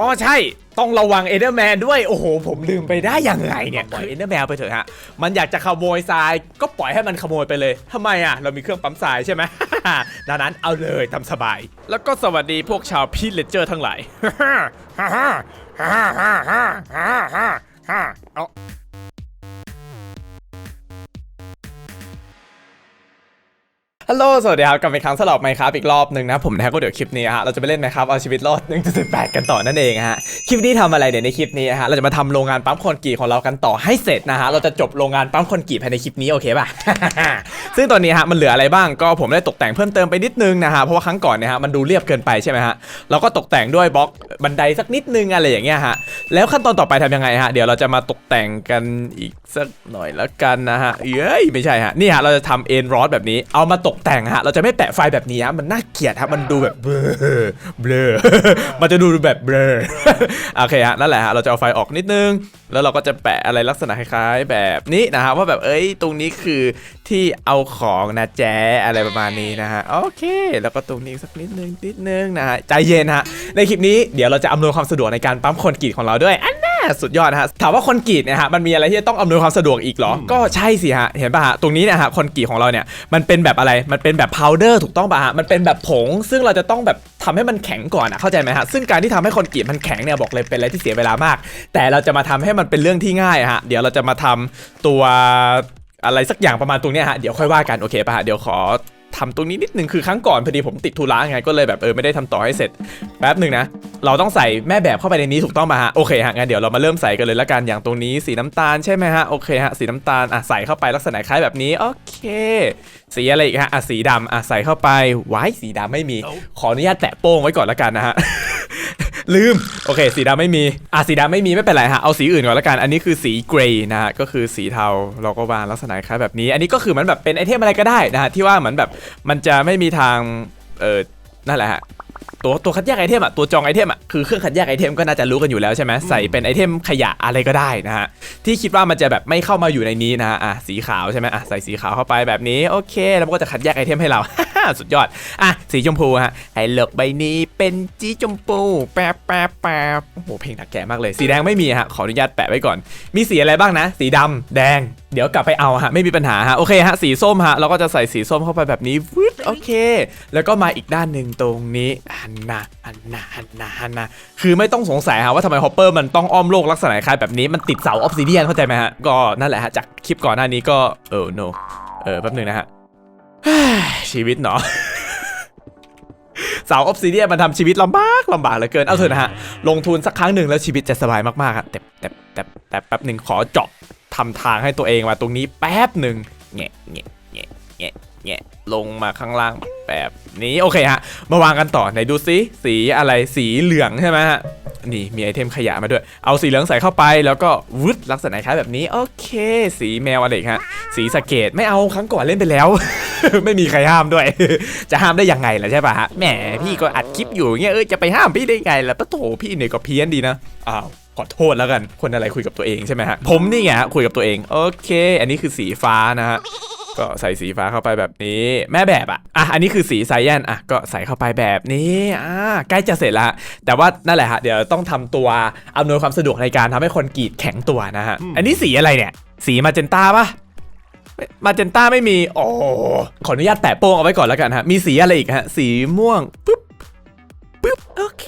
อ๋อใช่ต้องระวังเอเดอร์แมนด้วยโอ้โห ผมลืมไปได้ยังไงเนี่ยปล่อยเอเดอร์แมนไปเถอะฮะ มันอยากจะขโมยทรายก็ปล่อยให้มันขโมยไปเลยทำไมอะ เรามีเครื่องปั๊มทรายใช่ไหม ดังนั้นเอาเลยทำสบาย แล้วก็สวัสดีพวกชาวพีทเลเจอร์ทั้งหลายเอาฮั ฮัลโหล สวัสดีครับกลับมาครั้งสำหรับไมครับอีกรอบหนึ่งนะผมนะก็เดี๋ยวคลิปนี้ฮะเราจะไปเล่นไหมครับเอาชีวิตรอด 1.18 กันต่อนั่นเองฮะคลิปนี้ทำอะไรเดี๋ยวในคลิปนี้ฮะเราจะมาทำโรงงานปั๊มคอนกรีตของเรากันต่อให้เสร็จนะฮะเราจะจบโรงงานปั๊มคอนกรีตภายในคลิปนี้โอเคป่ะซึ่งตอนนี้ฮะมันเหลืออะไรบ้างก็ผมได้ตกแต่งเพิ่มเติมไปนิดนึงนะฮะเพราะว่าครั้งก่อนเนี่ยฮะมันดูเรียบเกินไปใช่ไหมฮะเราก็ตกแต่งด้วยบล็อกบันไดสักนิดนึงอะไรอย่างเงี้ยฮะแล้วขั้นตอนต่อไปทำยังไงฮะเดี๋ยวเราจะมาตกแต่งกันอีกสักหน่อยแล้วกันนะฮะเอ้ยไม่ใช่ฮะนี่ฮะเราจะทำเอ็นรอดแบบนี้เอามาตกแต่งฮะ เราจะไม่แปะไฟแบบนี้ฮะมันน่าเกลียดฮะ มันดูแบบเบลอเบลอมันจะดูแบบเบลอโอเคฮะ นั่นแหละฮะ เราจะเอาไฟออกนิดนึง แล้วเราก็จะแปะอะไรลักษณะคล้ายๆ แบบนี้นะฮะว่าแบบเอ้ย ตรงนี้คือที่เอาของนะแจ๊อะไรประมาณนี้นะฮะ โอเค แล้วก็ตรงนี้สักนิดนึงนิดนึงนะฮะ ใจเย็นฮะ ในคลิปนี้เดี๋ยวเราจะอำนวยความสะดวกในการปั๊มคนกรีตของเราด้วยอัน สุดยอดนะฮะถามว่าคอนกรีตเนะฮะมันมีอะไรที่จะต้องอำนวยความสะดวกอีกเหรอ ก็ใช่สิฮะเห็นป่ะฮะตรงนี้เนะฮะคอนกรีตของเราเนี่ยมันเป็นแบบอะไรมันเป็นแบบพาวเดอร์ถูกต้องป่ะฮะมันเป็นแบบผง ซึ่งเราจะต้องแบบทำให้มันแข็งก่อนอะเข้าใจไหมฮะซึ่งการที่ทำให้คอนกรีตมันแข็งเนี่ยบอกเลยเป็นอะไรที่เสียเวลามาก แต่เราจะมาทำให้มันเป็นเรื่องที่ง่ายอะฮะเดี๋ยวเราจะมาทำตัวอะไรสักอย่างประมาณตรงเนี้ยฮะเดี๋ยวค่อยว่ากันโอเคป่ะฮะเดี๋ยวขอ ทำตรงนี้นิดนึงคือครั้งก่อนพอดีผมติดธุระไงก็เลยแบบเออไม่ได้ทำต่อให้เสร็จแป๊บหนึ่งนะ เราต้องใส่แม่แบบเข้าไปในนี้ถูกต้องป่ะฮะโอเคฮะงั้นเดี๋ยวเรามาเริ่มใส่กันเลยละกันอย่างตรงนี้สีน้ำตาลใช่ไหมฮะโอเคฮะสีน้ำตาลอะใส่เข้าไปลักษณะคล้ายแบบนี้โอเค สีอะไรอีกฮะอะสีดำอะใส่เข้าไปไว้สีดำไม่มี ขออนุญาตแตะโป้งไว้ก่อนละกันนะฮะ ลืม โอเค สีดำไม่มี อะ สีดำไม่มีไม่เป็นไรฮะ เอาสีอื่นก่อนละกัน อันนี้คือสีเกรย์นะฮะ ก็คือสีเทา เราก็วางลักษณะคล้ายแบบนี้ อันนี้ก็คือมันแบบเป็นไอเทมอะไรก็ได้นะฮะ ที่ว่าเหมือนแบบมันจะไม่มีทาง เออนั่นแหละฮะ ตัวตัวคัดแยกไอเทมอะตัวจองไอเทมอะคือเครื่องคัดแยกไอเทมก็น่าจะรู้กันอยู่แล้วใช่ไหมใส่เป็นไอเทมขยะอะไรก็ได้นะฮะที่คิดว่ามันจะแบบไม่เข้ามาอยู่ในนี้นะฮะอะสีขาวใช่ไหมอะใส่สีขาวเข้าไปแบบนี้โอเค แล้วมันก็จะคัดแยกไอเทมให้เราสุดยอดอะสีชมพูฮะไอ้เหลือกใบนี้เป็นจีชมพูแป๊บแป๊บแป๊บโอ้โหเพลงหนักแก่มากเลย สีแดงไม่มีฮะขออนุญาตแปะไว้ก่อน มีสีอะไรบ้างนะ สีดำแดง เดี๋ยวกลับไปเอาฮะไม่มีปัญหาฮะโอเคฮะสีส้มฮะเราก็จะใส่สีส้มเข้าไปแบบนี้วึด โอเค แล้วก็มาอีกด้านหนึ่งตรงนี้หันนาหันนาหันนาหันนาคือไม่ต้องสงสัยฮะว่าทำไมฮอปเปอร์มันต้องอ้อมโลกลักษณะคล้ายแบบนี้มันติดเสาออฟซิเดียนเข้าใจไหมฮะ ก็นั่นแหละฮะจากคลิปก่อนหน้านี้ก็เออ no เออแป๊บหนึงนะฮะชีวิตเนาะเสาออฟซิเดียนมันทำชีวิตลำบากลำบากเหลือเกิน เอาเถอะนะฮะ ลงทุนสักครั้งหนึ่งแล้วชีวิตจะสบายมากๆครับแต่แต่แต่แต่แป๊บหนึ่งขอเจาะทำทางให้ตัวเองมาตรงนี้แป๊บหนึ่งแงะแงะแงะแงะ แงะลงมาข้างล่างแบบนี้โอเคฮะ มาวางกันต่อไหนดูซิสีอะไรสีเหลืองใช่ไหมฮะนี่มีไอเทมขยะมาด้วย เอาสีเหลืองใส่เข้าไปแล้วก็วึดลักษณะคล้ายแบบนี้ โอเค สีแมวอะไรฮะ สีสเกตไม่เอาครั้งก่อนเล่นไปแล้ว ไม่มีใครห้ามด้วย จะห้ามได้ยังไงล่ะใช่ป่ะฮะแหมพี่ก็อัดคลิปอยู่เงี้ยเออจะไปห้ามพี่ได้ไงล่ะปะโถพี่เนี่ยก็เพี้ยนดีนะอ้าวขอโทษแล้วกันคนอะไรคุยกับตัวเองใช่ไหมฮะผมนี่ไงคุยกับตัวเองโอเค อันนี้คือสีฟ้านะฮะ ก็ใส่สีฟ้าเข้าไปแบบนี้ แม่แบบอะอะอันนี้คือสีไซแยนอะก็ใส่เข้าไปแบบนี้อ่าใกล้จะเสร็จแล้วฮะแต่ว่านั่นแหละฮะเดี๋ยวต้องทำตัวอำนวยความสะดวกในการทำให้คนกรีดแข็งตัวนะฮะอันนี้สีอะไรเนี่ย สีมาเจนต้าปะมาเจนต้าไม่มีโอ้ขออนุญาตแตะโป้งเอาไว้ก่อนแล้วกันฮะมีสีอะไรอีกฮะสีม่วงปุ๊บ ปึ๊บโอเค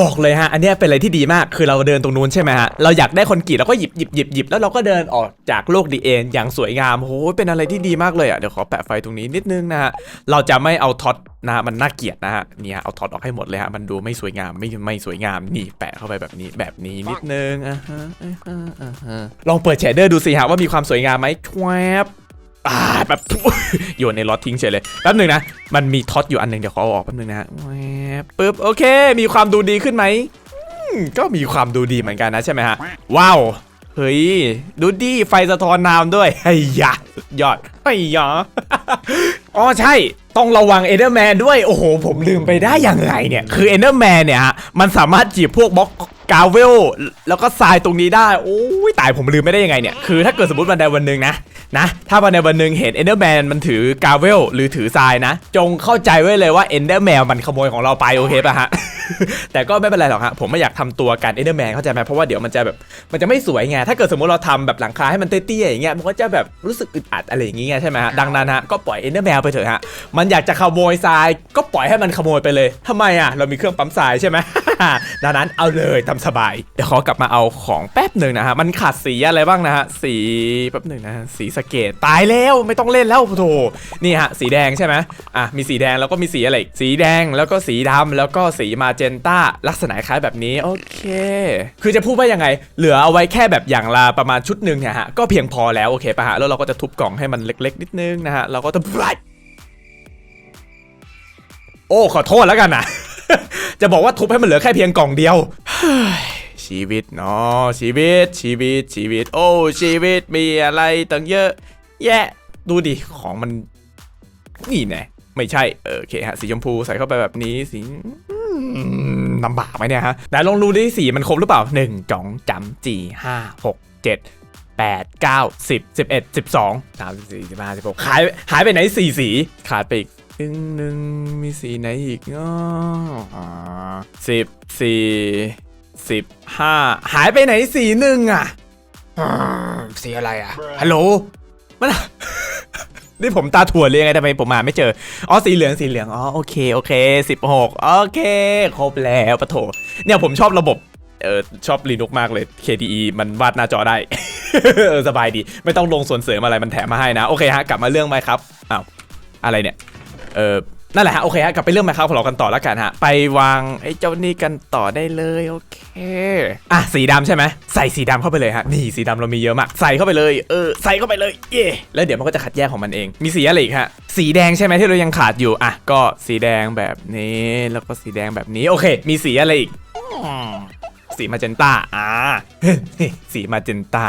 บอกเลยฮะ อันเนี้ยเป็นอะไรที่ดีมากคือเราเดินตรงนู้นใช่ไหมฮะ เราอยากได้คนกรีดเราก็หยิบหยิบหยิบหยิบแล้วเราก็เดินออกจากโลกดีเอ็นอย่างสวยงามโอ้โหเป็นอะไรที่ดีมากเลยอะเดี๋ยวขอแปะไฟตรงนี้นิดนึงนะฮะเราจะไม่เอาท็อตนะมันน่าเกลียดนะฮะเนี่ยเอาท็อตออกให้หมดเลยฮะมันดูไม่สวยงามไม่ไม่สวยงามนี่แปะเข้าไปแบบนี้แบบนี้นิดนึงอ่าฮะอ่าฮะฮะลองเปิดแชเดอร์ดูสิฮะว่ามีความสวยงามไหมแวบ อ่าแบบโยนในล็อตทิ้งเฉยเลยแป๊บหนึ่งนะ มันมีท็อตอยู่อันหนึ่งเดี๋ยวขอออกแป๊บหนึ่งนะแวบปึ๊บโอเค มีความดูดีขึ้นไหมก็มีความดูดีเหมือนกันนะใช่ไหมฮะ ว้าวเฮ้ยดูดีไฟสะท้อนน้ำด้วยไอ้ยะสุดยอดไอ้ยะอ๋อใช่ต้องระวังเอเดอร์แมนด้วย โอ้โห ผมลืมไปได้ยังไงเนี่ย คือเอเดอร์แมนเนี่ยฮะ มันสามารถจีบพวกบล็อก กาเวลแล้วก็ทรายตรงนี้ได้ โอ้ยตายผมลืมไม่ได้ยังไงเนี่ย คือถ้าเกิดสมมติวันใดวันหนึ่งนะนะ ถ้าวันใดวันหนึ่งเห็นเอนเดอร์แมนมันถือกาเวลหรือถือทรายนะ จงเข้าใจไว้เลยว่าเอนเดอร์แมนมันขโมยของเราไปโอเคป่ะฮะ แต่ก็ไม่เป็นไรหรอกฮะผมไม่อยากทำตัวการเอเดอร์แมนเข้าใจไหมเพราะว่าเดี๋ยวมันจะแบบมันจะไม่สวยไงถ้าเกิดสมมติเราทำแบบหลังคาให้มันเตี้ยๆอย่างเงี้ยมันก็จะแบบรู้สึกอึดอัดอะไรอย่างเงี้ยใช่ไหมฮะดังนั้นฮะก็ปล่อยเอเดอร์แมนไปเถอะฮะมันอยากจะขโมยทราย ก็ปล่อยให้มันขโมยไปเลยทำไมอะเรามีเครื่องปั๊มทรายใช่ไหมดังนั้นเอาเลยทำสบายเดี๋ยวขอกลับมาเอาของแป๊บหนึ่งนะฮะมันขาดสีอะไรบ้างนะฮะสีแป๊บหนึ่งนะฮะสีสะเกตตายแล้วไม่ต้องเล่นแล้วโถนี่ฮะสีแดงใช่ไหมอะมีสีแดงแล้วก็มีสีอะไรอีกสีแดงแล้วก็สีดำแล้วก็สีมาเจนต้าลักษณะคล้ายแบบนี้โอเค คือจะพูดว่ายังไง เหลือเอาไว้แค่แบบอย่างละประมาณชุดหนึ่งเนี่ยฮะก็เพียงพอแล้วโอเคปะฮะแล้วเราก็จะทุบกล่องให้มันเล็กๆ นิดนึงนะฮะเราก็จะโอ้ขอโทษแล้วกันนะจะบอกว่าทุบให้มันเหลือแค่เพียงกล่องเดียวชีวิตเนาะชีวิตชีวิตชีวิต โอ้ชีวิตมีอะไรตั้งเยอะ แยะ ดูดิของมันนี่แน่ไม่ใช่เออโอเคฮะสีชมพูใส่เข้าไปแบบนี้สี ลำบากไหมเนี่ยฮะ แต่ลองดูดิสีมันครบหรือเปล่าหนึ่งสองจำจีห้าหกเจ็ดแปดเก้าสิบสิบเอ็ดสิบสองสามสี่สิบห้าสิบหกหายหายไปไหนสี่สีขาดไปอีกหนึ่งหนึ่งมีสีไหนอีกเนาะสิบสี่สิบห้าหายไปไหนสีหนึ่งอะสีอะไรอะฮัลโหลมัน นี่ผมตาถั่วเลยงไงทำไมผมมาไม่เจอ อ๋อสีเหลืองสีเหลือง อ๋อโอเคโอเคสิบหกโอเค ครบแล้วปะโถ เนี่ยผมชอบระบบเออชอบลีนุกมากเลย KDE มันวาดหน้าจอได้ สบายดี ไม่ต้องลงส่วนเสริมอะไรมันแถมมาให้นะ โอเคฮะ กลับมาเรื่องไหมครับอ้าวอะไรเนี่ย เออ นั่นแหละฮะโอเคฮะกลับไปเรื่องไมครับของเรากันต่อแล้วกันฮะไปวางไอ้เจ้านี่กันต่อได้เลยโอเคอะสีดำใช่ไหมใส่สีดำเข้าไปเลยฮะนี่สีดำเรามีเยอะมากใส่เข้าไปเลยเออใส่เข้าไปเลยเย่แล้วเดี๋ยวมันก็จะขัดแยกของมันเอง มีสีอะไรอีกฮะสีแดงใช่ไหมที่เรายังขาดอยู่อะก็สีแดงแบบนี้แล้วก็สีแดงแบบนี้โอเค มีสีอะไรอีก สีมาเจนต้าอ่าสีมาเจนต้า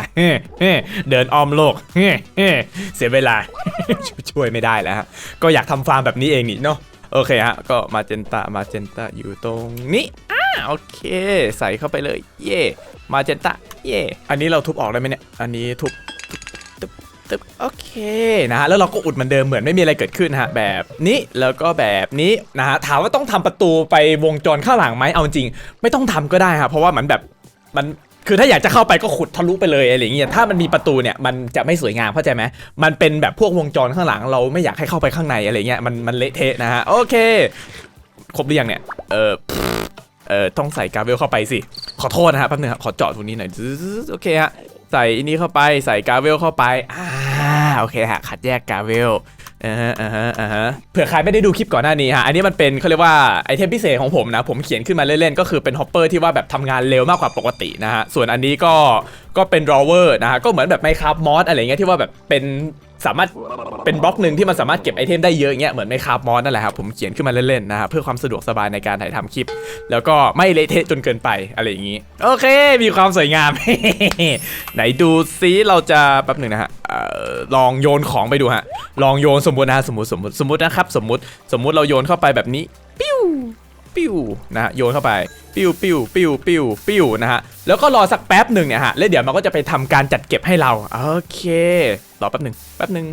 เดินอ้อมโลกเสียเวลาช่วยไม่ได้แล้วฮะก็อยากทำฟาร์มแบบนี้เองนี่เนาะโอเคฮะก็มาเจนต้ามาเจนต้าอยู่ตรงนี้อ่าโอเค ใส่เข้าไปเลย เย่มาเจนต้าเย่อันนี้เราทุบออกได้ไหมเนี่ยอันนี้ทุบ นะฮะแล้วเราก็อุดเหมือนเดิมเหมือนไม่มีอะไรเกิดขึ้นฮะแบบนี้แล้วก็แบบนี้นะฮะถามว่าต้องทำประตูไปวงจรข้างหลังไหมเอาจริง ไม่ต้องทำก็ได้ครับเพราะว่ามันแบบมันคือถ้าอยากจะเข้าไปก็ขุดทะลุไปเลยอะไรอย่างเงี้ยถ้ามันมีประตูเนี่ยมันจะไม่สวยงามเข้าใจไหมมันเป็นแบบพวกวงจรข้างหลัง เราไม่อยากให้เข้าไปข้างในอะไรเงี้ยมันมันเละเทะนะฮะโอเคครบหรือยังเนี่ยเออเออต้องใส่กาเวลเข้าไปสิขอโทษนะฮะแป๊บนึงครับขอเจาะตรงนี้หน่อยโอเคฮะ ใส่อันนี้เข้าไปใส่กาเวลเข้าไปอ่าโอเคฮะคัดแยกกาเวลอ่าฮะอ่าฮะอ่าฮะเผื่อใครไม่ได้ดูคลิปก่อนหน้านี้ฮะอันนี้มันเป็นเขาเรียกว่าไอเทมพิเศษของผมนะ ผมเขียนขึ้นมาเล่นๆก็คือเป็นฮอปเปอร์ที่ว่าแบบทำงานเร็วมากกว่าปกตินะฮะส่วนอันนี้ก็ก็เป็นรอเวอร์นะฮะก็เหมือนแบบไมครับมอสอะไรเงี้ยที่ว่าแบบเป็น สามารถเป็นบล็อกหนึ่งที่มันสามารถเก็บไอเทมได้เยอะอย่างเงี้ยเหมือนไมคารับมอสนั่นแหละครับผมเขียนขึ้นมาเล่นๆนะฮะเพื่อความสะดวกสบายในการถ่ายทำคลิป แล้วก็ไม่เละเทะจนเกินไปอะไรอย่างนี้ โอเค มีความสวยงาม ไหนดูซิเราจะแป๊บหนึ่งนะฮะลองโยนของไปดูฮะลองโยนสมมตินะฮะสมมติสมมติสมมตินะครับสมมติสมมติเราโยนเข้าไปแบบนี้ปิ้ว ปิ้วนะฮะโยนเข้าไปปิ้วปิ้วปิ้วปิ้วปิ้วนะฮะแล้วก็รอสักแป๊บหนึ่งเนี่ยฮะแล้วเดี๋ยวมันก็จะไปทำการจัดเก็บให้เราโอเครอแป๊บหนึ่งแป๊บหนึ่ง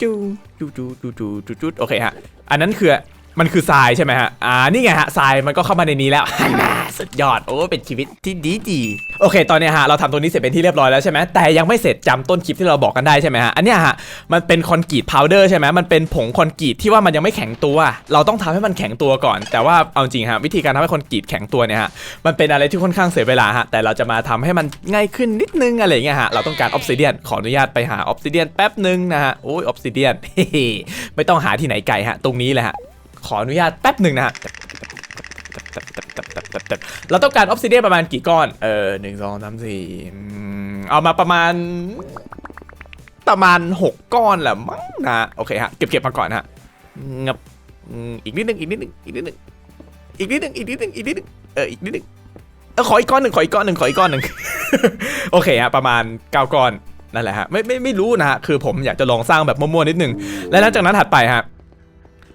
จูจูจูจูจูจูจูโอเคฮะอันนั้นคือ มันคือทรายใช่ไหมฮะ อ่า นี่ไงฮะทรายมันก็เข้ามาในนี้แล้วน่าสุดยอด โอ้ เป็นชีวิตที่ดีดีโอเค ตอนนี้ฮะ เราทำตรงนี้เสร็จเป็นที่เรียบร้อยแล้วใช่ไหมแต่ยังไม่เสร็จจำต้นคลิปที่เราบอกกันได้ใช่ไหมฮะ อันนี้ฮะ มันเป็นคอนกรีตพาวเดอร์ใช่ไหมมันเป็นผงคอนกรีตที่ว่ามันยังไม่แข็งตัว เราต้องทำให้มันแข็งตัวก่อน แต่ว่า เอาจริงฮะ วิธีการทำให้คอนกรีตแข็งตัวเนี่ยฮะ มันเป็นอะไรที่ค่อนข้างเสียเวลาฮะ แต่เราจะมาทำให้มันง่ายขึ้นนิดนึงอะไรอย่างเงี้ยฮะ เราต้องการออฟซิเดียน ขออนุญาตไปหาออฟซิเดียนแป๊บนึงนะฮะ โอ้ยออฟซิเดียนไม่ต้องหาที่ไหนไกลฮะ ตรงนี้เลยฮะ ขออนุญาตแป๊บหนึ่งนะฮะเราต้องการออฟซิเดียนประมาณกี่ก้อน เออหนึ่งสองสามสี่เอามาประมาณ ประมาณหกก้อนแหละมั้งนะ โอเคฮะ เก็บเก็บมาก่อนฮะงับอีกนิดนึงอีกนิดนึงอีกนิดนึงอีกนิดนึงอีกนิดนึงอีกนิดนึงเอออีกนิดนึงเออขออีกก้อนหนึ่งขออีกก้อนหนึ่งขออีกก้อนหนึ่งโอเคฮะประมาณเก้าก้อนนั่นแหละฮะไม่ไม่ไม่รู้นะฮะคือผมอยากจะลองสร้างแบบมั่วๆนิดนึงและหลังจากนั้นถัดไปฮะ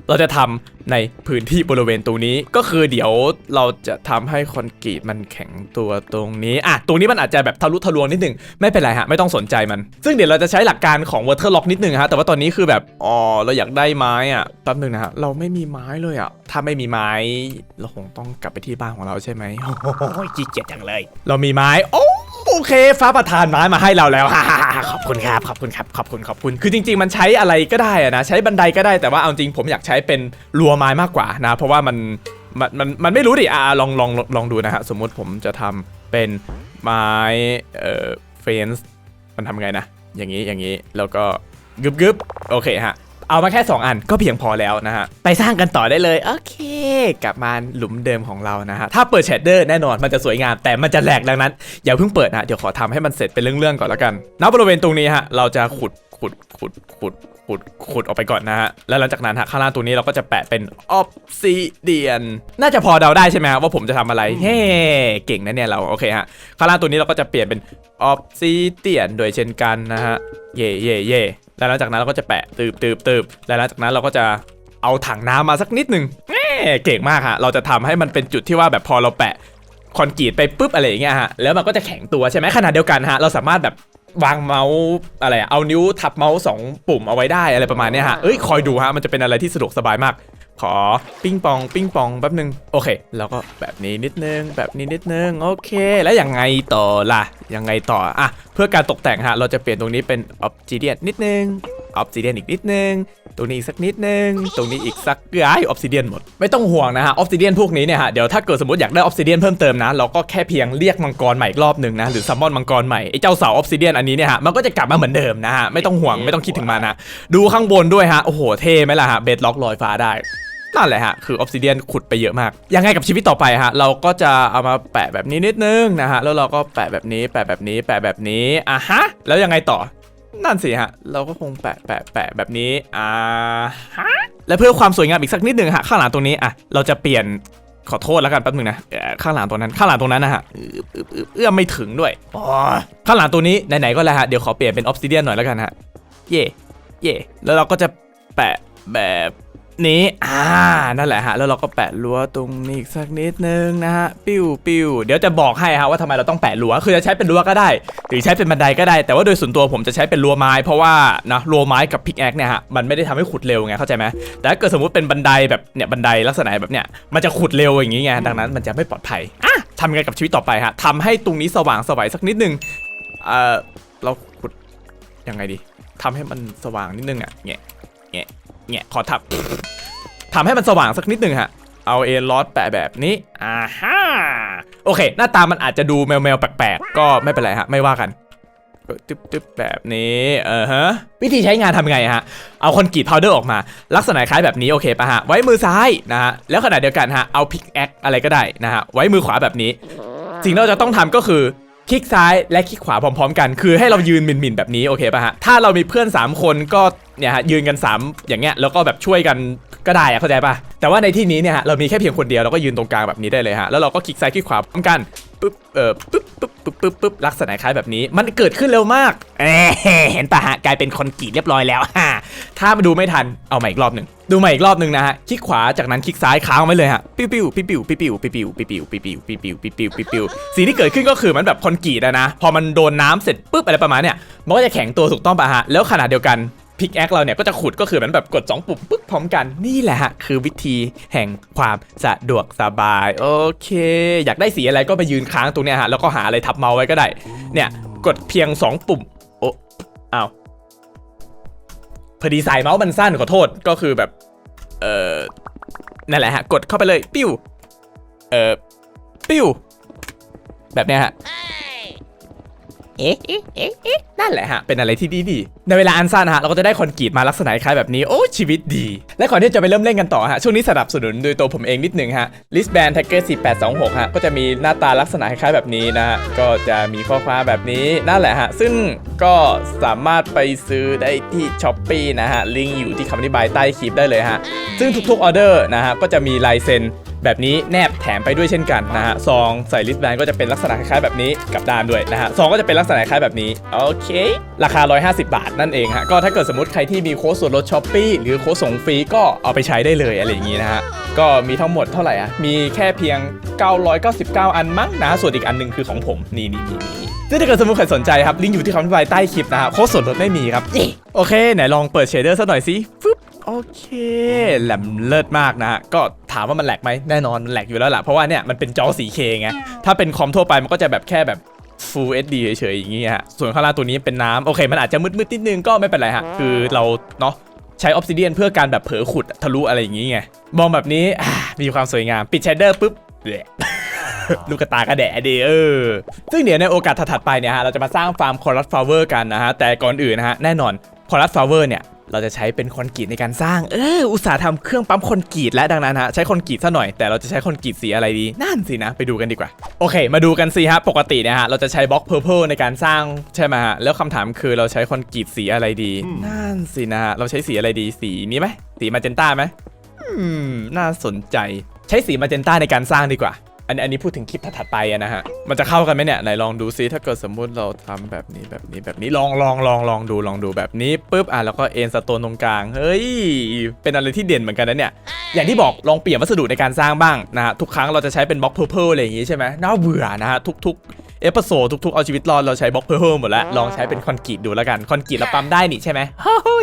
เราจะทำในพื้นที่บริเวณตรงนี้ ก็คือเดี๋ยวเราจะทำให้คอนกรีตมันแข็งตัวตรงนี้อะตรงนี้มันอาจจะแบบทะลุทะลวงนิดนึงไม่เป็นไรฮะไม่ต้องสนใจมัน ซึ่งเดี๋ยวเราจะใช้หลักการของ water lock นิดนึงฮะแต่ว่าตอนนี้คือแบบอ๋อเราอยากได้ไม้อะแป๊บนึงนะฮะเราไม่มีไม้เลยอะถ้าไม่มีไม้เราคงต้องกลับไปที่บ้านของเราใช่ไหมโอ้ยขี้เกียจจังเลย เรามีไม้โอ้โอเค ฟ้าประทานไม้มาให้เราแล้วฮ่าฮ่าฮ่าขอบคุณครับ ขอบคุณครับ ขอบคุณ ขอบคุณ คือจริง ๆ มันใช้อะไรก็ได้อะนะ ใช้บันไดก็ได้ แต่ว่าเอาจริงผมอยากใช้ช้เป็นรัวไม้มากกว่านะเพราะว่ามันมันมันมันไม่รู้ดิอ่าลองลองลองดูนะฮะสมมุติผมจะทำเป็นไม้เอ่อเฟนส์มันทำไงนะ อย่างนี้อย่างนี้แล้วก็กึบกึบโอเคฮะเอามาแค่ 2 อันก็เพียงพอแล้วนะฮะ ไปสร้างกันต่อได้เลย โอเค กลับมาหลุมเดิมของเรานะฮะ ถ้าเปิดแชดเดอร์แน่นอนมันจะสวยงาม แต่มันจะแหลกดังนั้น อย่าเพิ่งเปิดนะเดี๋ยวขอทำให้มันเสร็จเป็นเรื่องๆก่อนแล้วกันณบริเวณตรงนี้ฮะ เราจะขุดขุดขุดขุด ขุดขุดออกไปก่อนนะฮะ แล้วหลังจากนั้นฮะข้างล่างตรงนี้เราก็จะแปะเป็นออฟซิเดียน น่าจะพอเดาได้ใช่ไหมฮะว่าผมจะทำอะไร เฮ้เก่งนะเนี่ยเรา โอเคฮะ ข้างล่างตัวนี้เราก็จะเปลี่ยนเป็นออฟซิเดียนโดยเช่นกันนะฮะ เย่เย่เย่แล้วหลังจากนั้นเราก็จะแปะตืบตืบตืบแล้วหลังจากนั้นเราก็จะเอาถังน้ำมาสักนิดหนึ่งเอ้เก่งมากฮะ เราจะทำให้มันเป็นจุดที่ว่าแบบพอเราแปะคอนกรีตไปปุ๊บอะไรอย่างเงี้ยฮะ แล้วมันก็จะแข็งตัวใช่ไหมขนาดเดียวกันฮะ เราสามารถแบบ วางเมาส์อะไรอะเอานิ้วทับเมาส์สองปุ่มเอาไว้ได้อะไรประมาณเนี้ยฮะเอ้ยคอยดูฮะมันจะเป็นอะไรที่สะดวกสบายมาก ขอปิ้งปอง ปิ้งปองแป๊บนึงโอเค แล้วก็แบบนี้นิดนึง แบบนี้นิดนึงโอเค แล้วยังไงต่อล่ะยังไงต่ออะเพื่อการตกแต่งฮะเราจะเปลี่ยนตรงนี้เป็นออ s ซิเดียนนิดนึงออ s ซิเดียนอีกนิดนึง ตรงนี้สักนิดนึง ตรงนี้อีกสักเกือบออ s ซิเดียนหมด ไม่ต้องห่วงนะฮะออ s ซิเดียนพวกนี้เนี่ยฮะเดี๋ยวถ้าเกิดสมมติอยากได้ออ s ซิเดียนเพิ่มเติมนะเราก็แค่เพียงเรียกมังกรใหม่อีกรอบหนึ่งนะหรือซัมมอนมังกรใหม่ไอ้เจ้าเสาออ s ซิเดียนอันนี้เนี่ยฮะมันก็จะกลับมาเหมือนเดิมนะฮะไม่ต้องห่วงไม่ต้องคิดถึงมันนะดูข้างบนด้วยฮะโอ้โหเท่ไหมล่ะฮะเบดล็อกลอยฟ้าได้นั่นแหละฮะ คือออ s ซิเดียนขุดไปเยอะมาก ยังไงกับชีวิตต่อไปฮะ เราก็จะเอามาแปะแบบนี้นิดนึงนะฮะ แล้วเราก็แปะแบบนี้ แปะแบบนี้ แปะแบบนี้ อะฮะ แล้วยังไงต่อ นั่นสิฮะ เราก็คงแปะแปะแปะแบบนี้ อ่าฮะและเพื่อความสวยงามอีกสักนิดหนึ่งฮะ ข้างหลังตรงนี้อะ เราจะเปลี่ยนขอโทษแล้วกันแป๊บหนึงนะเอ่อข้างหลังตรงนั้นข้างหลังตรงนั้นนะฮะเอื้อเอื้อเอื้อเอื้อมไม่ถึงด้วยอ๋อข้างหลังตัวนี้ไหนๆก็แล้วฮะเดี๋ยวขอเปลี่ยนเป็นออ s ซิเดียนหน่อยแล้วกันฮะเย่เย่แล้วเราก็จะแปะแบบ นี้อ่านั่นแหละฮะแล้วเราก็แปะรั้วตรงนี้อีกสักนิดนึงนะฮะปิ้วปิ้วเดี๋ยวจะบอกให้ฮะว่าทำไมเราต้องแปะรั้วคือจะใช้เป็นรั้วก็ได้ หรือใช้เป็นบันไดก็ได้ แต่ว่าโดยส่วนตัวผมจะใช้เป็นรั้วไม้เพราะว่านะรั้วไม้กับพิกแอคเนี่ยฮะมันไม่ได้ทำให้ขุดเร็วไงเข้าใจไหมแต่ถ้าเกิดสมมติเป็นบันไดแบบเนี่ยบันไดลักษณะแบบเนี้ยมันจะขุดเร็วอย่างงี้ไงดังนั้นมันจะไม่ปลอดภัยอะทำยังไงกับชีวิตต่อไปฮะทำให้ตรงนี้สว่างสวัยสักนิดนึงเอ่อเราขุดยังไงดีทำให้มันสว่างนิดนึงอะแงะแงะ แงะขอทับทำให้มันสว่างสักนิดหนึ่งฮะ เอาเอลอสแปะแบบนี้อ่าฮะโอเค หน้าตามันอาจจะดูแมวๆแปลกๆ ก็ไม่เป็นไรฮะ ไม่ว่ากันก็ตึ๊บแบบนี้เออฮะวิธีใช้งานทำไงฮะ เอาคอนกรีตพาวเดอร์ออกมา ลักษณะคล้ายแบบนี้โอเคปะฮะ ไว้มือซ้ายนะฮะ แล้วขณะเดียวกันฮะ เอาพิกแอคอะไรก็ได้นะฮะ ไว้มือขวาแบบนี้ สิ่งที่เราจะต้องทำก็คือคลิกซ้ายและคลิกขวาพร้อม ๆ กัน คือให้เรายืนหมิ่นๆแบบนี้โอเคป่ะฮะ ถ้าเรามีเพื่อน 3 คนก็เนี่ยฮะยืนกัน 3 อย่างเงี้ยแล้วก็แบบช่วยกันก็ได้อะเข้าใจปะแต่ว่าในที่นี้เนี่ยเรามีแค่เพียงคนเดียวเราก็ยืนตรงกลางแบบนี้ได้เลยฮะแล้วเราก็คลิกซ้ายคลิกขวาพร้อมกันปึ๊บเอ่อปึ๊บปึ๊บปึ๊บปึ๊บปึ๊บลักษณะคล้ายแบบนี้มันเกิดขึ้นเร็วมากเอ้เห็นปะฮะกลายเป็นคอนกรีตเรียบร้อยแล้วฮะถ้ามาดูไม่ทันเอาใหม่อีกรอบหนึ่งดูใหม่อีกรอบหนึ่งนะฮะคลิกขวาจากนั้นคลิกซ้ายค้างไว้เลยฮะปิ้วปิ้วปิ้วปิ้วปิ้วปิ้วปิ้วปิ้วปิ้วปิ้วปิ้วปิ้วปิ้วปิ้วปิ้วปิ้วสิ่งที่เกิดขึ้นก็คือมันแบบคอนกรีตอะนะพอมันโดนน้ำเสร็จปุ๊บอะไรประมาณเนี้ยมันก็จะแข็งตัวถูกต้องป่ะฮะแล้วขนาดเดียวกัน พิกแอคเราเนี่ยก็จะขุดก็คือเหมือนแบบกด 2 ปุ่มปุ๊บพร้อมกันนี่แหละฮะคือวิธีแห่งความสะดวกสบาย โอเค อยากได้สีอะไรก็ไปยืนค้างตรงเนี้ยฮะแล้วก็หาอะไรทับเมาส์ไว้ก็ได้ เนี่ยกดเพียง 2 ปุ่ม โอ้อ้าวพอดีสายเมาส์มันสั้นขอโทษก็คือแบบ เออนั่นแหละฮะ กดเข้าไปเลยปิ้วเออปิ้วแบบเนี้ยฮะ เอ๊ะเอ๊ะเอ๊ะเอ๊ะนั่นแหละฮะ เป็นอะไรที่ดีดี ในเวลาอันสั้นฮะ เราก็จะได้คอนกรีตมาลักษณะคล้ายแบบนี้ โอ้ ชีวิตดี และก่อนที่จะไปเริ่มเล่นกันต่อฮะ ช่วงนี้สนับสนุนโดยตัวผมเองนิดหนึ่งฮะ list band tagger 4826 ฮะ ก็จะมีหน้าตาลักษณะคล้ายแบบนี้นะฮะ ก็จะมีข้อความแบบนี้นั่นแหละฮะ ซึ่งก็สามารถไปซื้อได้ที่ s h อ p e e นะฮะ ลิงก์อยู่ที่คำอธิบายใต้คลิปได้เลยฮะ ซึ่งทุกๆออเดอร์นะฮะ ก็จะมีลายเซ็น แบบนี้แนบแถมไปด้วยเช่นกันนะฮะซองใส่ลิสแบนก็จะเป็นลักษณะคล้ายๆแบบนี้กับด้านด้วยนะฮะซองก็จะเป็นลักษณะคล้ายแบบนี้โอเค ราคา 150 บาทนั่นเองฮะก็ถ้าเกิดสมมติใครที่มีโค้ดส่วนลดช้อปปี้หรือโค้ดส่งฟรีก็เอาไปใช้ได้เลยอะไรอย่างนี้นะฮะก็มีทั้งหมดเท่าไหร่อะมีแค่เพียง 999 อันมั้งนะส่วนอีกอันหนึงคือของผมนี่นี่นี่นี่ถ้าเกิดสมมติใครสนใจครับลิงก์อยู่ที่คำอธิบายใต้คลิปนะฮะโค้ดส่วนลดไม่มีครับโอเคไหนลองเปิดเชเดอร์สักหน่อยสิฟ โอเคแหลมเลิศมากนะฮะก็ถามว่ามันแหลกไหมแน่นอนมันแหลกอยู่แล้วล่ะเพราะว่าเนี่ยมันเป็นจอ 4K ไงถ้าเป็นคอมทั่วไปมันก็จะแบบแค่แบบ Full HD เฉยๆอย่างงี้ฮะส่วนข้างล่างตัวนี้เป็นน้ำโอเค มันอาจจะมืดๆนิดนึงก็ไม่เป็นไรฮะคือเราเนาะใช้ออ s ซิเดียนเพื่อการแบบเผลอขุดทะลุอะไรอย่างงี้ไงมองแบบนี้มีความสวยงามปิดเชเดอร์ปุ๊บละลูกกตากระแดะดีเออ ซึ่งเดี๋ยวในโอกาสถัดไปเนี่ยฮะ เราจะมาสร้างฟาร์มคอรัสฟลาเวอร์กันนะฮะ แต่ก่อนอื่นนะฮะ แน่นอนคอรัสฟลาเวอร์เนี่ย เราจะใช้เป็นคอนกรีตในการสร้าง เออ อุตสาห์ทำเครื่องปั๊มคอนกรีตและดังนั้นฮะ ใช้คอนกรีตซะหน่อย แต่เราจะใช้คอนกรีตสีอะไรดี นั่นสินะ ไปดูกันดีกว่า โอเค มาดูกันสิฮะ ปกติเนี่ยฮะ เราจะใช้บล็อกเพอร์เพลในการสร้างใช่ไหมฮะ แล้วคำถามคือเราใช้คอนกรีตสีอะไรดี นั่นสินะฮะ เราใช้สีอะไรดี สีนี้ไหม สีมาเจนต้าไหมอืม น่าสนใจ ใช้สีมาเจนต้าในการสร้างดีกว่า อันอันนี้พูดถึงคลิปถัดไปอะนะฮะ มันจะเข้ากันไหมเนี่ยไหนลองดูซิถ้าเกิดสมมุติเราทำแบบนี้แบบนี้แบบนี้ลองลองลองลองดูลองดูแบบนี้ปุ๊บอะแล้วก็เอ็นสโตนตรงกลาง เฮ้ย เป็นอะไรที่เด่นเหมือนกันนะเนี่ย อย่างที่บอกลองเปลี่ยนวัสดุในการสร้างบ้างนะฮะทุกครั้งเราจะใช้เป็นบล็อกเพอร์เพลอะไรอย่างงี้ใช่ไหมน่าเบื่อนะฮะทุก ๆเอพิโซดทุกๆ เอาชีวิตรอดเราใช้บล็อกเพอร์เพลหมดแล้ว ลองใช้เป็นคอนกรีตดูแล้วกัน คอนกรีตเราปั๊มได้นี่ใช่ไหม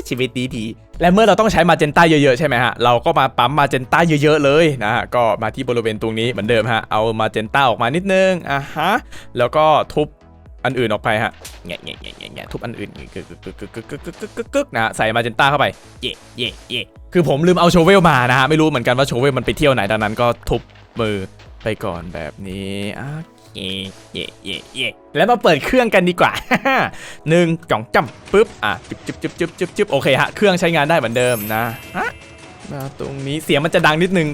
ชีวิตดีดี และเมื่อเราต้องใช้มาเจนต้าเยอะๆใช่ไหมฮะ เราก็มาปั๊มมาเจนต้าเยอะๆเลยนะฮะ ก็มาที่บริเวณตรงนี้เหมือนเดิมฮะ เอามาเจนต้าออกมานิดนึง อะฮะ แล้วก็ทุบอันอื่นออกไปฮะแงะแงะแงะแงะแงะทุบอันอื่นกึกกึกกึกกึกกึกกึกกึกกึกนะใส่มาเจนต้าเข้าไป เย่เย่เย่คือผมลืมเอาโชเวลมานะฮะ ไม่รู้เหมือนกันว่าโชเวลมันไปเที่ยวไหนดังนั้นก็ทุบมือไปก่อนแบบนี้อะ เย่เย่เย่เย่แล้วมาเปิดเครื่องกันดีกว่า หนึ่งจ่องจ้ำปุ๊บ อะจึ๊บจึ๊บจึ๊บจึ๊บจึ๊บจึ๊บโอเคฮะ เครื่องใช้งานได้เหมือนเดิมนะฮะมาตรงนี้เสียงมันจะดังนิดนึง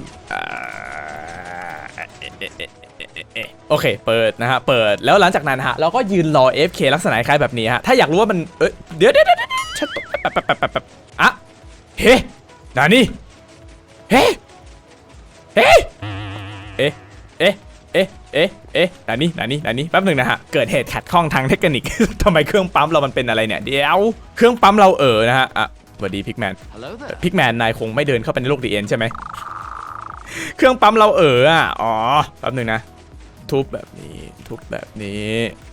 โอเค เปิดนะฮะ เปิด แล้วหลังจากนั้นฮะ เราก็ยืนรอ FK ลักษณะคล้ายแบบนี้ฮะ ถ้าอยากรู้ว่ามัน เอ้ย เดี๋ยวเดี๋ยวเดี๋ยวเดี๋ยวฉันตกแป๊บแป๊บแป๊บแป๊บอะ เฮ้นานี่ เฮ้ เฮ้เอ๊ะเอ๊ะ เอ๊ะ เอ๊ะเอ๊ะนานี่นานี่นานี่แป๊บหนึ่งนะฮะ เกิดเหตุขัดข้องทางเทคนิค ทำไมเครื่องปั๊มเรามันเป็นอะไรเนี่ย เดี๋ยว เครื่องปั๊มเราเออนะฮะ อะสวัสดีพิกแมน Hello there. พิกแมนนายคงไม่เดินเข้าไปในโลกดีเอ็นใช่ไหม เครื่องปั๊มเราเอออะ อ๋อ แป๊บหนึ่งนะ ทุบแบบนี้ทุบแบบนี้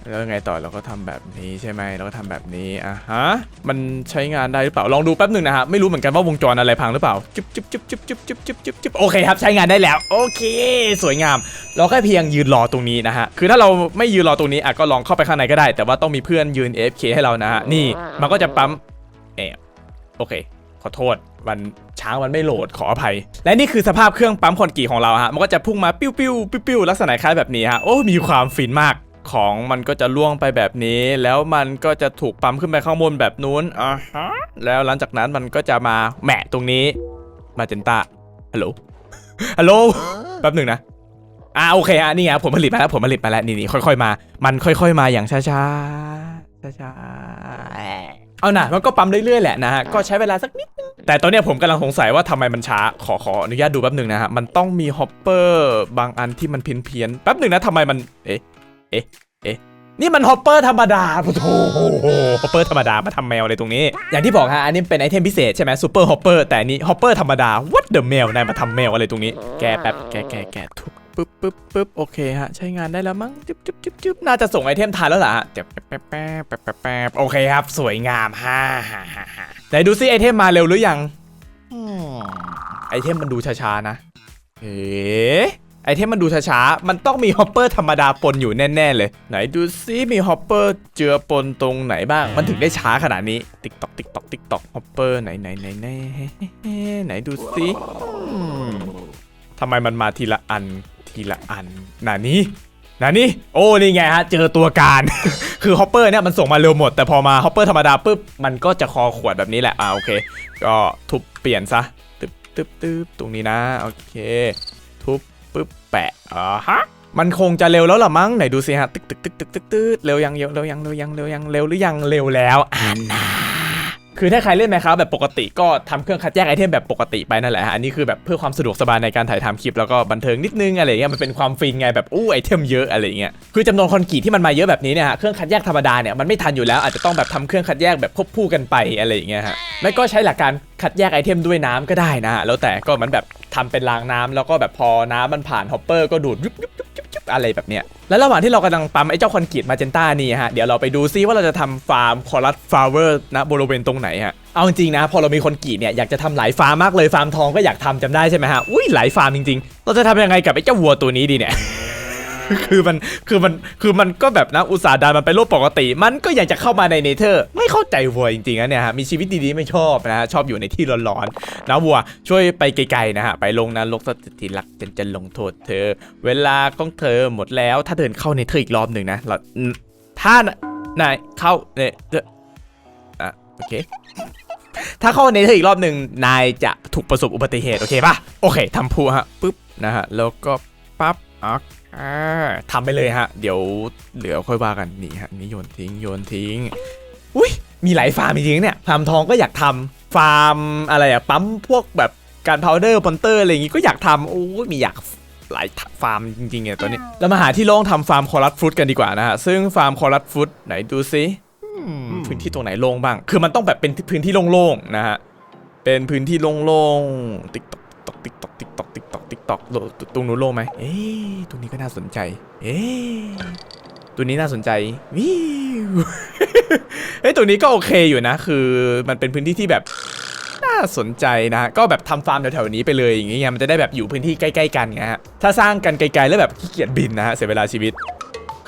แล้วไงต่อเราก็ทำแบบนี้ใช่ไหมเราก็ทำแบบนี้อะฮะมันใช้งานได้หรือเปล่าลองดูแป๊บหนึ่งนะฮะไม่รู้เหมือนกันว่าวงจรอะไรพังหรือเปล่าจุ๊บจุ๊บจุ๊บจุ๊บจุ๊บจุ๊บจุ๊บจุ๊บจุ๊บโอเคครับใช้งานได้แล้ว โอเค สวยงาม เราแค่เพียงยืนรอตรงนี้นะฮะคือถ้าเราไม่ยืนรอตรงนี้อะก็ลองเข้าไปข้างในก็ได้ แต่ว่าต้องมีเพื่อนยืน AFK ให้เรานะฮะนี่มันก็จะปั๊มแอบโอเค ขอโทษมัน ช้างมันไม่โหลดขออภัย และนี่คือสภาพเครื่องปั๊มคอนกรีตของเราฮะมันก็จะพุ่งมาปิ้วปิ้วปิ้วปิ้วลักษณะคล้ายแบบนี้ฮะโอ้มีความฟินมากของมันก็จะล่วงไปแบบนี้ แล้วมันก็จะถูกปั๊มขึ้นไปข้างบนแบบนู้นอ่าฮะแล้วหลังจากนั้นมันก็จะมาแหมะตรงนี้ มาเจนตาฮัลโหลฮัลโหลแป๊บหนึ่งนะอ่าโอเคฮะนี่ไงผลผลิตมาแล้วผลผลิตมาแล้วนี่นี่ค่อยๆมา มันค่อย ๆ มาอย่างช้าๆช้าๆเอานะมันก็ปั๊มเรื่อยๆแหละนะฮะก็ใช้เวลาสักนิดนึง แต่ตอนนี้ผมกำลังสงสัยว่าทำไมมันช้า ขอขออนุญาตดูแป๊บหนึ่งนะฮะ มันต้องมีฮอปเปอร์บางอันที่มันเพี้ยนเพี้ยนแป๊บหนึ่งนะทำไมมัน เอ๊ะ เอ๊ะ เอ๊ะ นี่มันฮอปเปอร์ธรรมดาโอ้โหฮอปเปอร์ธรรมดามาทำแมวอะไรตรงนี้ อย่างที่บอกฮะ อันนี้เป็นไอเทมพิเศษใช่ไหมซูเปอร์ฮอปเปอร์แต่นี้ฮอปเปอร์ธรรมดา what the แมวนายมาทำแมวอะไรตรงนี้ แกแป๊บ แกแกแกทุบปึ๊บปึ๊บปึ๊บโอเคฮะ ใช้งานได้แล้วมั้งจุ๊บจุ๊บจุ๊บจุ๊บน่าจะส่งไอเทมทันแล้วล่ะฮะแป๊บแป๊บแป๊บแป๊บแป๊บแป๊บโอเคครับ สวยงามฮ่าฮ่าฮ่า ไหนดูซิไอเทมมาเร็วหรือยังอืมไอเทมมันดูช้าๆนะเอ๊ะไอเทมมันดูช้าๆ มันต้องมีฮอปเปอร์ธรรมดาปนอยู่แน่ ๆ เลย ไหนดูซิมีฮอปเปอร์เจือปนตรงไหนบ้าง มันถึงได้ช้าขนาดนี้ ติ๊กตอกติ๊กตอกติ๊กตอกฮอปเปอร์ไหนไหนไหนไหนไหนดูซิอืมทำไมมันมาทีละอันทีละอันนานี้ นานี้โอ้นี่ไงฮะเจอตัวการ คือฮอปเปอร์เนี่ยมันส่งมาเร็วหมด แต่พอมาฮอปเปอร์ธรรมดาปุ๊บมันก็จะคอขวดแบบนี้แหละอ่าโอเค ก็ทุบเปลี่ยนซะตึ๊บตึ๊บตึ๊บตรงนี้นะโอเค ทุบปึ๊บแปะอ่าฮะมันคงจะเร็วแล้วล่ะมั้งไหนดูสิฮะตึกตึกตึกตึกตึกตึกเร็วยังเร็วยังเร็วยังเร็วยังเร็วหรือยังเร็วแล้วอ่านา คือถ้าใครเล่นไหมครับแบบปกติก็ทำเครื่องคัดแยกไอเทมแบบปกติไปนั่นแหละฮะอันนี้คือแบบเพื่อความสะดวกสบายในการถ่ายทำคลิปแล้วก็บันเทิงนิดนึงอะไรเงี้ยมันเป็นความฟินไงแบบอู้ไอเทมเยอะอะไรเงี้ยคือจำนวนคอนกรีตที่มันมาเยอะแบบนี้เนี่ยฮะเครื่องคัดแยกธรรมดาเนี่ยมันไม่ทันอยู่แล้วอาจจะต้องแบบทำเครื่องคัดแยกแบบควบคู่กันไปอะไรอย่างเงี้ยฮะไม่ก็ใช้หลักการคัดแยกไอเทมด้วยน้ำก็ได้นะฮะแล้วแต่ก็มันแบบทำเป็นรางน้ำแล้วก็แบบพอน้ำมันผ่านฮอปเปอร์ก็ดูดยุบยุบยุบ อะไรแบบเนี้ยแล้วระหว่างที่เรากำลังปั๊มไอ้เจ้าคอนกรีตมาเจนต้านี่ฮะเดี๋ยวเราไปดูซิว่าเราจะทำฟาร์มคอรัสฟลาเวอร์นะบริเวณตรงไหนฮะเอาจริงๆนะพอเรามีคอนกรีตเนี่ยอยากจะทำหลายฟาร์มมากเลยฟาร์มทองก็อยากทำจำได้ใช่ไหมฮะอุ้ยหลายฟาร์มจริงๆ เราจะทำยังไงกับไอ้เจ้าวัวตัวนี้ดีเนี่ย คือมันคือมันคือมันก็แบบนะอุตสาห์ดันมันไปโลกปกติ มันก็อยากจะเข้ามาในเนเธอร์ ไม่เข้าใจวัวจริงๆนะเนี่ยฮะมีชีวิตดีๆไม่ชอบนะฮะชอบอยู่ในที่ร้อนๆนะวัวช่วยไปไกลๆนะฮะไปลงนรกสถิตรักฉันจะลงโทษเธอ เวลาของเธอหมดแล้ว ถ้าเดินเข้าเนเธอร์อีกรอบหนึ่งนะเราถ้านายเข้าเนเธออะโอเคถ้าเข้าเนเธอร์อีกรอบหนึ่งนายจะถูกประสบอุบัติเหตุโอเคปะโอเคทำพูฮะปุ๊บนะฮะแล้วก็ปั๊บอะอ่า ทำไปเลยฮะ เดี๋ยวเหลือค่อยว่ากันนี่ฮะนี่โยนทิ้งโยนทิ้ง อุ้ยมีหลายฟาร์มจริงๆเนี่ยฟาร์มทองก็อยากทำฟาร์มอะไรอะปั๊มพวกแบบการพาวเดอร์ปอนเตอร์อะไรอย่างงี้ก็อยากทำโอ้ยมีอยากหลายฟาร์มจริงๆเนี่ยตอนนี้เรามาหาที่โล่งทำฟาร์มคอรัสฟรุตกันดีกว่านะฮะ ซึ่งฟาร์มคอรัสฟรุตไหนดูซิอืมพื้นที่ตรงไหนโล่งบ้าง คือมันต้องแบบเป็นพื้นที่โล่งๆนะฮะ เป็นพื้นที่โล่งๆ ติ๊กตอกติ๊กตอกติ๊กตอกติ๊กต อกตรงนู้นโล่งไหมเอ๊ะตรงนี้ก็น่าสนใจ เอ๊ะตัวนี้น่าสนใจวิวเฮ้ยตัวนี้ก็โอเคอยู่นะ คือมันเป็นพื้นที่ที่แบบน่าสนใจนะ ก็แบบทำฟาร์มแถวๆนี้ไปเลยอย่างเงี้ยมันจะได้แบบอยู่พื้นที่ใกล้ ๆ กันไงฮะถ้าสร้างกันไกลๆแล้วแบบขี้เกียจบินนะฮะเสียเวลาชีวิต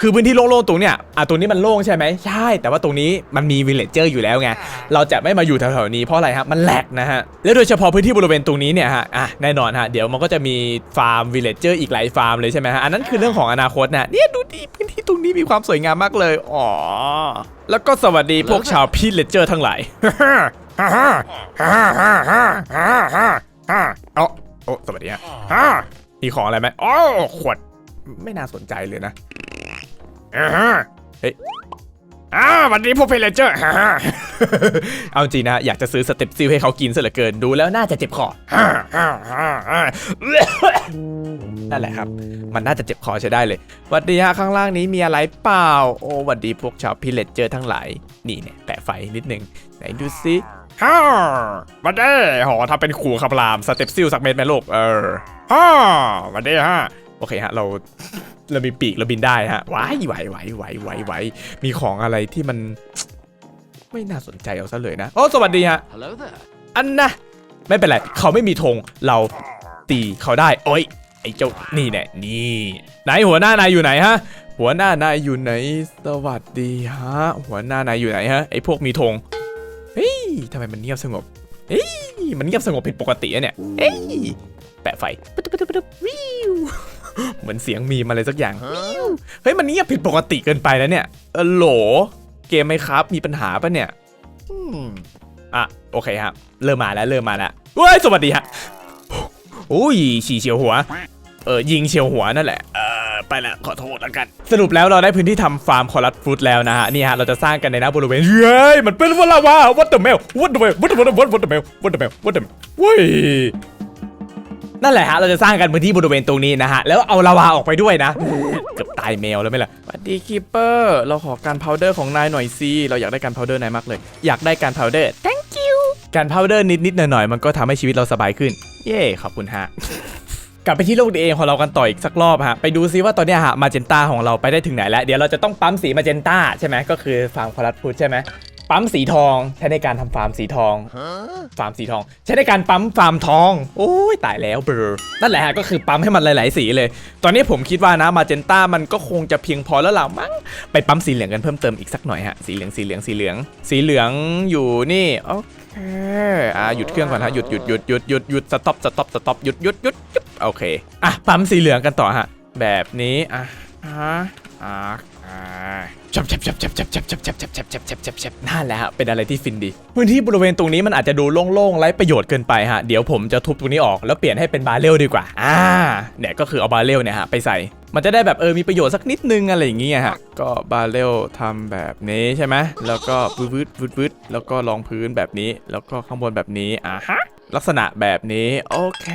คือพื้นที่โล่งๆตรงเนี้ยอะตรงนี้มันโล่งใช่ไหมใช่ แต่ว่าตรงนี้มันมีวิลเลจเจอร์อยู่แล้วไงเราจะไม่มาอยู่แถวๆนี้เพราะอะไรฮะมันแหลกนะฮะแล้วโดยเฉพาะพื้นที่บริเวณตรงนี้เนี่ยฮะอะแน่นอนฮะเดี๋ยวมันก็จะมีฟาร์มวิลเลจเจอร์อีกหลายฟาร์มเลยใช่ไหมฮะอันนั้นคือเรื่องของอนาคตนะเนี่ยดูดิพื้นที่ตรงนี้มีความสวยงามมากเลยอ๋อแล้วก็สวัสดีพวกชาวพีเลเจอร์ทั้งหลายเอ๋อโอ้สวัสดีฮะมีของอะไรไหมอ๋อขวดไม่น่าสนใจเลยนะ เฮ้ยอ่าวันนี้พวกเพลเจอร์เอาจริงนะ อยากจะซื้อสเต็ปซิลให้เขากินซะเหลือเกิน ดูแล้วน่าจะเจ็บคอนั่นแหละครับ มันน่าจะเจ็บคอใช้ได้เลยวัดดีฮะข้างล่างนี้มีอะไรเปล่า โอ้วัดดีพวกชาวพิเลเจอร์ทั้งหลาย นี่เนี่ยแปะไฟนิดนึง ไหนดูซิฮ่ามาได้หอทำเป็นขู่ขับรามสเต็ปซิลสักเม็ดไหมลูกเออฮ่ามาได้ฮะ โอเคฮะ เราเรามีปีกเราบินได้ฮะว้ายไหวไหวไหวไหวไหวมีของอะไรที่มัน ไม่น่าสนใจเอาซะเลยนะโอ้สวัสดีฮะ Hello there. อันนะไม่เป็นไรเขาไม่มีธงเราตีเขาได้ โอ้ยไอ้เจ้านี่แน่นี่ไหนหัวหน้านายอยู่ไหนฮะ หัวหน้านายอยู่ไหนสวัสดีฮะ หัวหน้านายอยู่ไหนฮะไอ้พวกมีธงเฮ้ยทำไมมันเงียบสงบเฮ้ยมันเงียบสงบผิดปกติอะเนี่ยเฮ้ยแปะไฟปึ๊ดปึ๊ดปึ๊ดปึ๊ดวิว เหมือนเสียงมีมอะไรสักอย่าง เฮ้ย มันเงียบผิดปกติเกินไปแล้วเนี่ยเออโหล เกมไหมครับ มีปัญหาปะเนี่ยอะ โอเคครับ เริ่มมาแล้ว เริ่มมาแล้วเว้ย สวัสดีฮะอุ้ยฉี่เฉียวหัว เออ ยิงเฉียวหัวนั่นแหละ เออ ไปละ ขอโทษแล้วกัน สรุปแล้วเราได้พื้นที่ทำฟาร์มคอรัสฟรุตแล้วนะฮะ นี่ฮะ เราจะสร้างกันในน้าบริเวณ เฮ้ย มันเป็นว่าละว่า what the mail what the mail what the mail what the mail what the mail what the mail เว้ย นั่นแหละฮะเราจะสร้างกันพื้นที่บริเวณตรงนี้นะฮะแล้วเอาลาวาออกไปด้วยนะเกือบตายแมวแล้วไหมล่ะสวัสดีคีเปอร์เราขอการพาวเดอร์ของนายหน่อยสิเราอยากได้การพาวเดอร์นายมากเลย อยากได้การพาวเดอร์ thank you การพาวเดอร์นิดๆหน่อยๆมันก็ทำให้ชีวิตเราสบายขึ้น เย้ขอบคุณฮะกลับไปที่โลกดีเอของเรากันต่ออีกสักรอบฮะไปดูซิว่าตอนเนี้ยฮะมาเจนต้าของเราไปได้ถึงไหนแล้ว เดี๋ยวเราจะต้องปั๊มสีมาเจนต้าใช่ไหมก็คือฟาร์มคอรัสฟูดใช่ไหม ปั๊มสีทองใช้ในการทำฟาร์มสีทอง Huh? ฟาร์มสีทอง ใช้ในการปั๊มฟาร์มทอง โอ้ยตายแล้วเบอร์นั่นแหละฮะก็คือปั๊มให้มันหลาย ๆ สีเลย ตอนนี้ผมคิดว่านะมาเจนต้ามันก็คงจะเพียงพอแล้วล่ะมั้งไปปั๊มสีเหลืองกันเพิ่มเติมอีกสักหน่อยฮะสีเหลืองสีเหลืองสีเหลือง สีเหลืองอยู่นี่โอเคอ่าหยุดเครื่องก่อนฮะหยุดหยุดหยุดหยุดหยุดหยุดสต็อปสต็อปสต็อปหยุดหยุดหยุดหยุดโอเคอะปั๊มสีเหลืองกันต่อฮะแบบนี้อะฮะอะอะ ชับชับชับชับชับชับชับชับชับชับชับชับชับชับนั่นแหละฮะเป็นอะไรที่ฟินดี พื้นที่บริเวณตรงนี้มันอาจจะดูโล่งๆไร้ประโยชน์เกินไปฮะเดี๋ยวผมจะทุบตรงนี้ออกแล้วเปลี่ยนให้เป็นบาเรลดีกว่าอ่าเนี่ยก็คือเอาบาเรลเนี่ยฮะไปใส่มันจะได้แบบเออมีประโยชน์สักนิดนึงอะไรอย่างเงี้ยฮะก็บาเรลทำแบบนี้ใช่ไหมแล้วก็วืดวืดวืดวืดแล้วก็รองพื้นแบบนี้ แล้วก็ข้างบนแบบนี้อ่าฮะ ลักษณะแบบนี้โอเค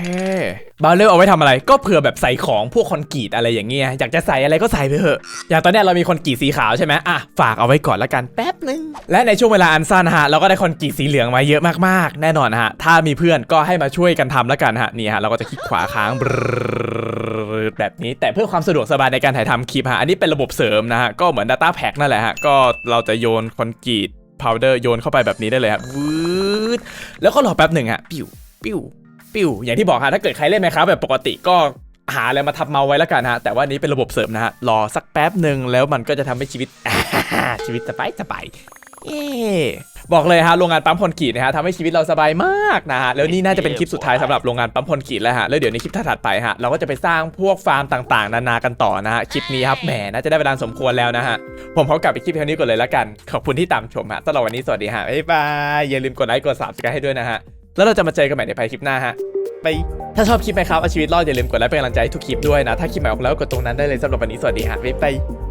บาร์เรลเอาไว้ทำอะไร ก็เผื่อแบบใส่ของพวกคอนกรีตอะไรอย่างเงี้ยอยากจะใส่อะไรก็ใส่ไปเถอะ อย่างตอนเนี้ยเรามีคอนกรีตสีขาวใช่ไหมอะฝากเอาไว้ก่อนละกันแป๊บนึง และในช่วงเวลาอันสั้นฮะเราก็ได้คอนกรีตสีเหลืองมาเยอะมากๆ แน่นอนฮะถ้ามีเพื่อนก็ให้มาช่วยกันทำละกันฮะนี่ฮะเราก็จะคลิกขวาค้างแบบนี้ แต่เพื่อความสะดวกสบายในการถ่ายทำคลิปฮะอันนี้เป็นระบบเสริมนะฮะก็เหมือน Data Pack นั่นแหละฮะก็เราจะโยนคอนกรีต พาวเดอร์โยนเข้าไปแบบนี้ได้เลยครับวืดแล้วก็รอแป๊บหนึ่งฮะปิ้วปิ้วปิ้วอย่างที่บอกฮะถ้าเกิดใครเล่นไหมครับแบบปกติก็หาอะไรมาทับเมาไว้แล้วกันฮะ แต่ว่านี้เป็นระบบเสริมนะฮะ รอสักแป๊บหนึ่งแล้วมันก็จะทำให้ชีวิตชีวิตสบายสบาย เย้บอกเลยฮะโรงงานปั๊มคอนกรีตนะฮะทำให้ชีวิตเราสบายมากนะฮะแล้วนี่น่าจะเป็นคลิปสุดท้ายสำหรับโรงงานปั๊มคอนกรีตแล้วฮะแล้วเดี๋ยวในคลิปถัดๆไปฮะเราก็จะไปสร้างพวกฟาร์มต่างๆ นานากันต่อนะฮะคลิปนี้ครับแหมน่าจะได้เวลาสมควรแล้วนะฮะผมขอกลับไปคลิปเท่านี้ก่อนเลยแล้วกันขอบคุณที่ตามชมฮะสำหรับวันนี้สวัสดีฮะบ๊ายบายอย่าลืมกดไลค์กด subscribe ให้ด้วยนะฮะแล้วเราจะมาเจอกันใหม่ในภายคลิปหน้าฮะไปถ้าชอบคลิปไหมครับเอาชีวิตรอดอย่าลืมกดไลค์เป็นกำลังใจให้ทุกคลิปด้วยนะถ้าคลิปใหม่ออกแล้วกดตรงนั้นได้เลยสำหรับวันนี้สวัสดีฮะบ๊ายบาย